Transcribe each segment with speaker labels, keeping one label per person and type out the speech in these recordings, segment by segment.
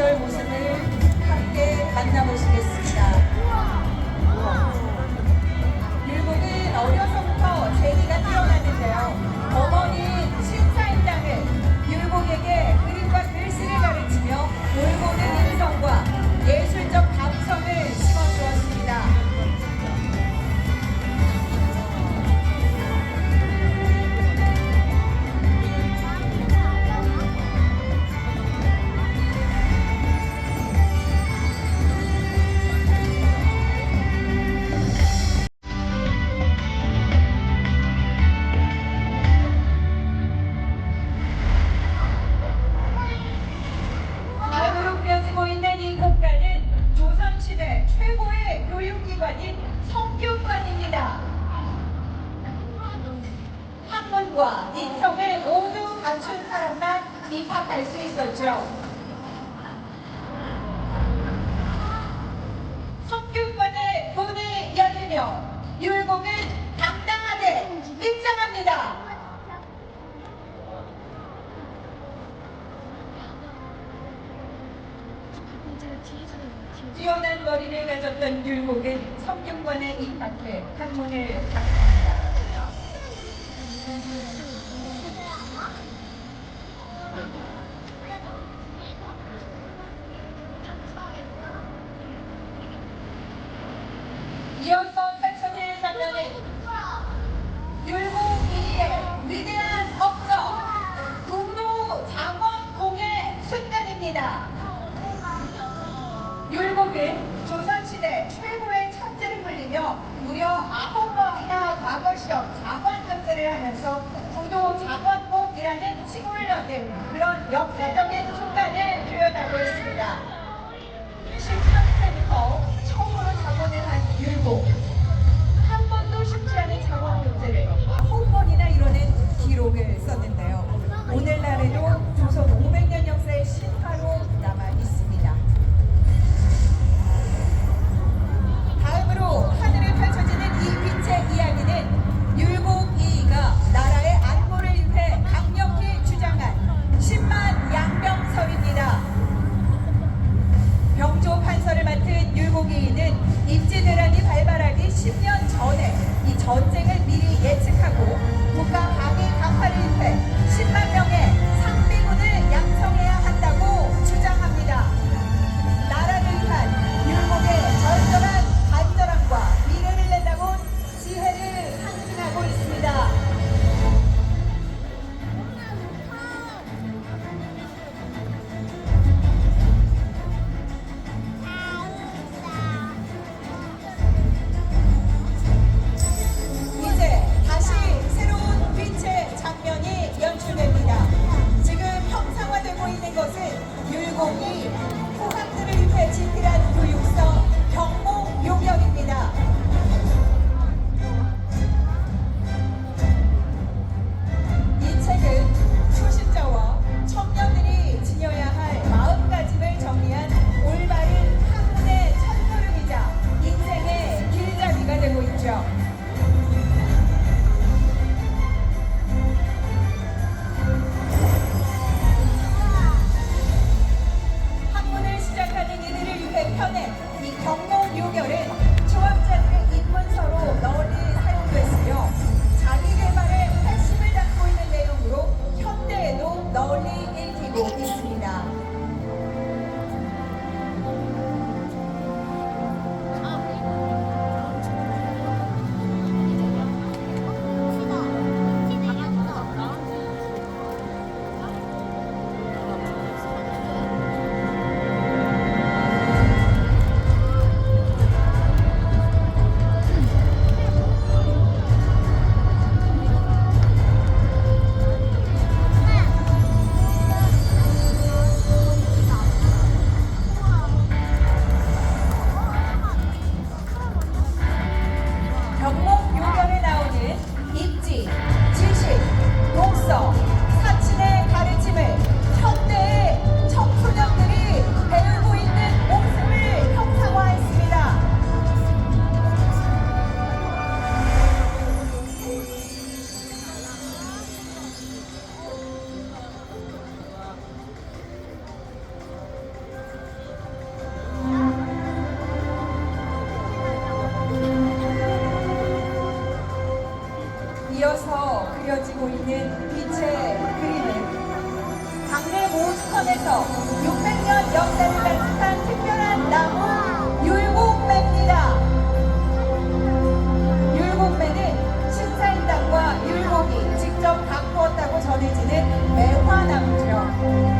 Speaker 1: i was amazing. 석균권을 문을 열리며 율곡은 당당하게 입장합니다. 뛰어난 머리를 가졌던 율곡은 석균권의 입 밖에 한문을 닫습니다. 역사적인 순간을 표현하고 있습니다. 23cm 처음으로 장원을 한 율곡 한 번도 쉽지 않은 장원 문제를 9번이나 이뤄낸 기록을 썼는데요. 오늘날에도 조선 선에서 600년 역사를 간직한 특별한 나무 율곡매입니다. 율곡매는 신사인당과 율곡이 직접 가꾸었다고 전해지는 매화나무죠.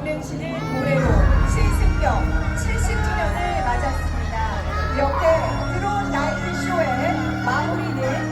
Speaker 1: 강릉시는 올해로 70년, 70주년을 맞았습니다. 이렇게 드론 나이트쇼의 마무리는